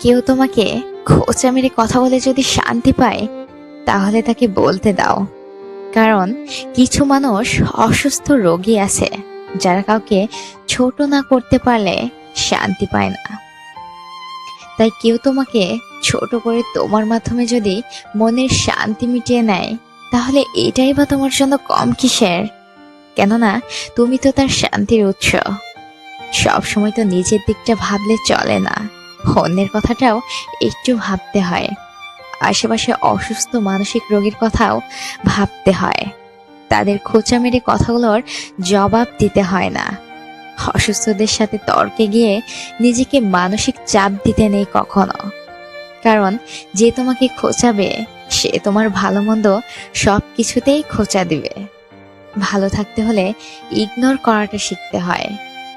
কেউ তোমাকে খোঁচা মেরে কথা বলে যদি শান্তি পায়, তাহলে তাকে বলতে দাও। কারণ কিছু মানুষ অসুস্থ রোগী আছে, যারা কাউকে ছোট না করতে পারলে শান্তি পায় না। তাই কেউ তোমাকে ছোট করে তোমার মাধ্যমে যদি মনের শান্তি মিটিয়ে নেয়, তাহলে এটাই বা তোমার জন্য কম কিসের? কেননা তুমি তো তার শান্তির উৎস। সবসময় তো নিজের দিকটা ভাবলে চলে না। অন্যের কথাটাও একটু ভাবতে হয়। আশেপাশে অসুস্থ মানসিক রোগীর কথাও ভাবতে হয়। তাদের খোঁচা মেরে কথাগুলোর জবাব দিতে হয় না। অসুস্থদের সাথে তর্কে গিয়ে নিজেকে মানসিক চাপ দিতে নেই কখনো। কারণ যে তোমাকে খোঁচাবে, সে তোমার ভালো মন্দ সব কিছুতেই খোঁচা দিবে। ভালো থাকতে হলে ইগনোর করাটা শিখতে হয়।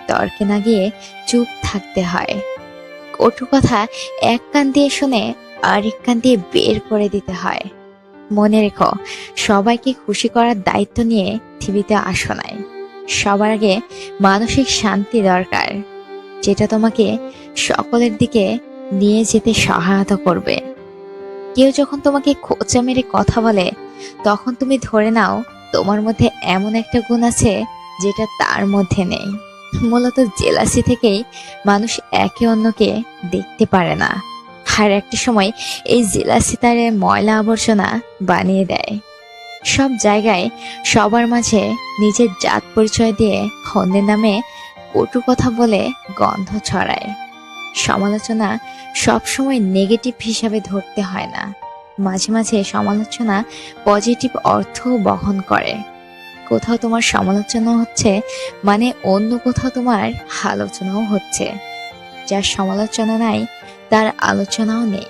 তর্কে না গিয়ে চুপ থাকতে হয়। কটু কথা এক কান দিয়ে শুনে আরেক কান দিয়ে বের করে দিতে হয়। মনে রেখো, সবাইকে খুশি করার দায়িত্ব নিয়ে পৃথিবীতে আসো নাই। সবার আগে মানসিক শান্তি দরকার, যেটা তোমাকে সকলের দিকে নিয়ে যেতে সহায়তা করবে। কেউ যখন তোমাকে খোঁচা মেরে কথা বলে, তখন তুমি ধরে নাও তোমার মধ্যে এমন একটা গুণ আছে যেটা তার মধ্যে নেই। মূলত জেলাসি থেকেই মানুষ একে অন্যকে দেখতে পারে না। আর একটা সময় এই জেলাসি তারে ময়লা আবর্জনা বানিয়ে দেয়। সব জায়গায় সবার মাঝে নিজের জাত পরিচয় দিয়ে অন্যের নামে কটু কথা বলে গন্ধ ছড়ায়। সমালোচনা সবসময় নেগেটিভ হিসাবে ধরতে হয় না। মাঝে মাঝে সমালোচনা পজিটিভ অর্থও বহন করে। কোথাও তোমার সমালোচনা হচ্ছে মানে অন্য কোথাও তোমার আলোচনাও হচ্ছে। যার সমালোচনা নাই, তার আলোচনাও নেই।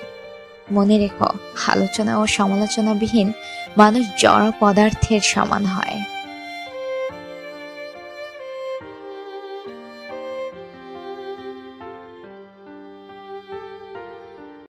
মনে রেখো, আলোচনা ও সমালোচনা বিহীন মানুষ জড় পদার্থের সমান হয়।